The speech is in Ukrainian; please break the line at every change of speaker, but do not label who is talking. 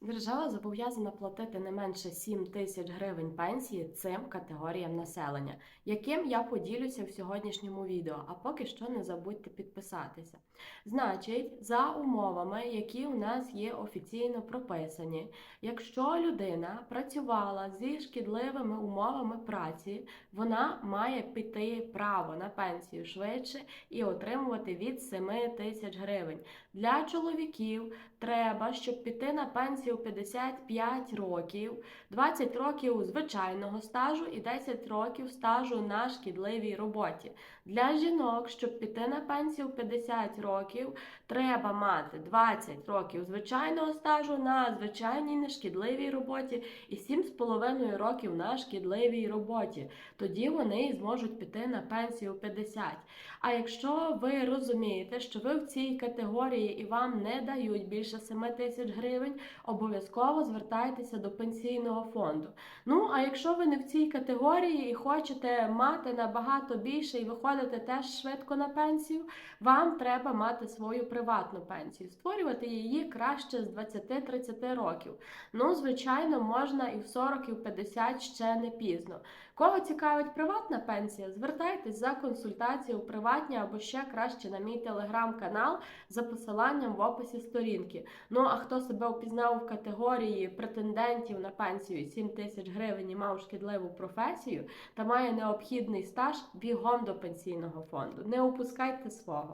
Держава зобов'язана платити не менше 7 тисяч гривень пенсії цим категоріям населення, яким я поділюся в сьогоднішньому відео. А поки що не забудьте підписатися. Значить, за умовами, які у нас є офіційно прописані, якщо людина працювала зі шкідливими умовами праці, вона має піти право на пенсію швидше і отримувати від 7 тисяч гривень. Для чоловіків треба, щоб піти на пенсію у 55 років, 20 років звичайного стажу і 10 років стажу на шкідливій роботі. Для жінок, щоб піти на пенсію у 50 років, треба мати 20 років звичайного стажу на звичайній нешкідливій роботі і 7,5 років на шкідливій роботі. Тоді вони зможуть піти на пенсію у 50. А якщо ви розумієте, що ви в цій категорії і вам не дають більше 7 тисяч гривень, обов'язково звертайтеся до пенсійного фонду. Ну а якщо ви не в цій категорії і хочете мати набагато більше і виходите теж швидко на пенсію, вам треба мати свою приватну пенсію. Створювати її краще з 20-30 років. Ну, звичайно, можна і в 40, і в 50 ще не пізно. Кого цікавить приватна пенсія, звертайтесь за консультацією в приватні або ще краще на мій телеграм-канал за посиланням в описі сторінки. Ну а хто себе впізнав в категорії претендентів на пенсію 7 тисяч гривень і мав шкідливу професію та має необхідний стаж, бігом до пенсійного фонду. Не упускайте свого.